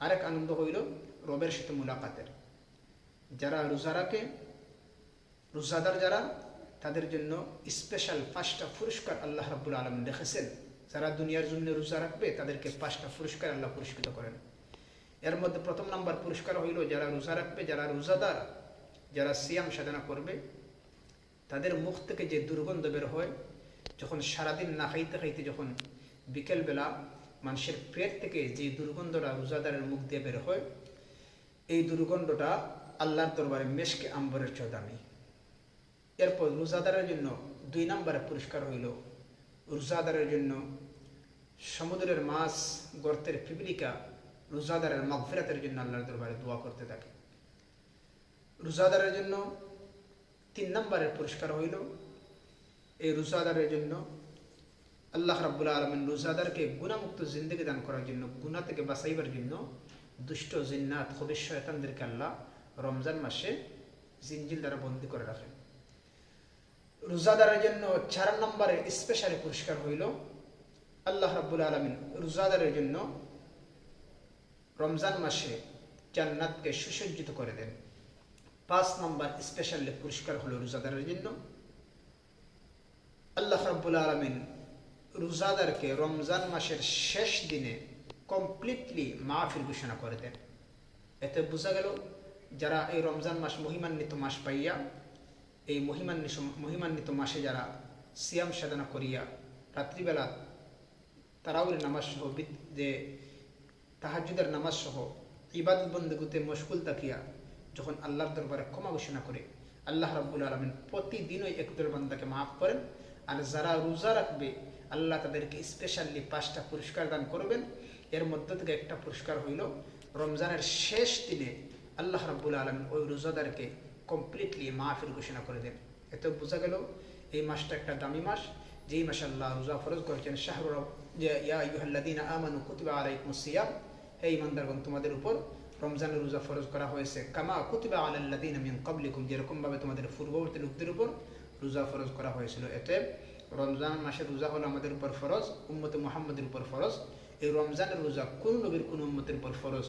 আরেক আনন্দ হইল রবের সাথে মুলাকাতের। যারা রোজা রাখে রোজাদার যারা, তাদের জন্য স্পেশাল পাঁচটা পুরস্কার আল্লাহ রাব্বুল আলম রেখেছেন। যারা দুনিয়ার জন্য রোজা রাখবে, তাদেরকে পাঁচটা পুরস্কার আল্লাহ পুরস্কৃত করেন। এর মধ্যে প্রথম নাম্বার পুরস্কার হইল যারা রোজা রাখবে, যারা রোজাদার, যারা সিয়াম সাধনা করবে, তাদের মুখ থেকে যে দুর্গন্ধ বের হয়, যখন সারাদিন না খাইতে খাইতে যখন বিকেলবেলা মানুষের পেট থেকে যে দুর্গন্ধটা রোজাদারের মুখ দিয়ে বের হয়, এই দুর্গন্ধটা আল্লাহর দরবারে মেশকে আম্বরের চেয়ে দামি। এরপর রোজাদারের জন্য দুই নম্বরে পুরস্কার হইল রোজাদারের জন্য সমুদ্রের মাছ, গর্তের পিপিলিকা, রোজাদারের মগফিরাতের জন্য আল্লাহর দরবারে দোয়া করতে থাকে। রোজাদারের জন্য তিন নম্বরের পুরস্কার হইল, এই রোজাদারের জন্য আল্লাহ রাব্বুল আলমিন রোজাদারকে গুণামুক্ত জিন্দগি দান করার জন্য গুণা থেকে বাঁচাইবার জন্য দুষ্ট জিন্নাত হবিষ্য শয়তানদেরকে আল্লাহ রমজান মাসে জিনজিল দ্বারা বন্দি করে রাখেন। রোজাদারের জন্য চার নম্বরে স্পেশালি পুরস্কার হইল আল্লাহ রাব্বুল আলমিন রোজাদারের জন্য রমজান মাসে জান্নাতকে সুসজ্জিত করে দেন। পাঁচ নম্বর স্পেশালি পুরস্কার হলো রোজাদারের জন্য। আল্লাহ রাব্বুল আলমিন রোজাদারকে রমজান মাসের শেষ দিনে কমপ্লিটলি মাহফিল ঘোষণা করে দেন। এতে বোঝা গেল যারা এই রমজান মাস মহিমান্বিত মাস পাইয়া, এই মহিমান্বিত মহিমান্বিত মাসে যারা সিয়াম সাধনা করিয়া রাত্রিবেলা তারাউরি নামাজ সহ যে তাহাজুদের নামাজ সহ ইবাদত বন্দগুতে মশগুল তাকিয়া যখন আল্লাহর দরবারে ক্ষমা ঘোষণা করে, আল্লাহ রাব্বুল আলমিন প্রতিদিনই একদল বান্দাকে মাফ করেন আর যারা রোজা রাখবে, আল্লাহ তাদেরকে স্পেশালি পাঁচটা পুরস্কার দান করবেন। এর মধ্য থেকে একটা পুরস্কার হইল রমজানের শেষ দিনে আল্লাহ রাব্বুল আলম ওই রোজাদারকে কমপ্লিটলি মাহফিল ঘোষণা করে দেন। এত বোঝা গেল এই মাসটা একটা দামি মাস। যেই মাসে আল্লাহ রোজা ফরজ করেছেন শাহরুর ইয়া ইউহাল্লাদিনা আমানু কুতিবা আলাইকুম সিয়াম। হে ইমানদারগণ, তোমাদের উপর রমজানের রোজা ফরজ করা হয়েছে। কামা কুতিবা আলাল্লাদিন মিন কবলিকুম যেরকমভাবে তোমাদের পূর্ববর্তী লোকদের উপর রোজা ফরজ করা হয়েছিল। এতে রমজান মাসের রোজা হলো আমাদের উপর ফরজ, উম্মতে মোহাম্মদের উপর ফরজ। এই রমজানের রোজা কোন নবীর কোন উম্মতের উপর ফরজ?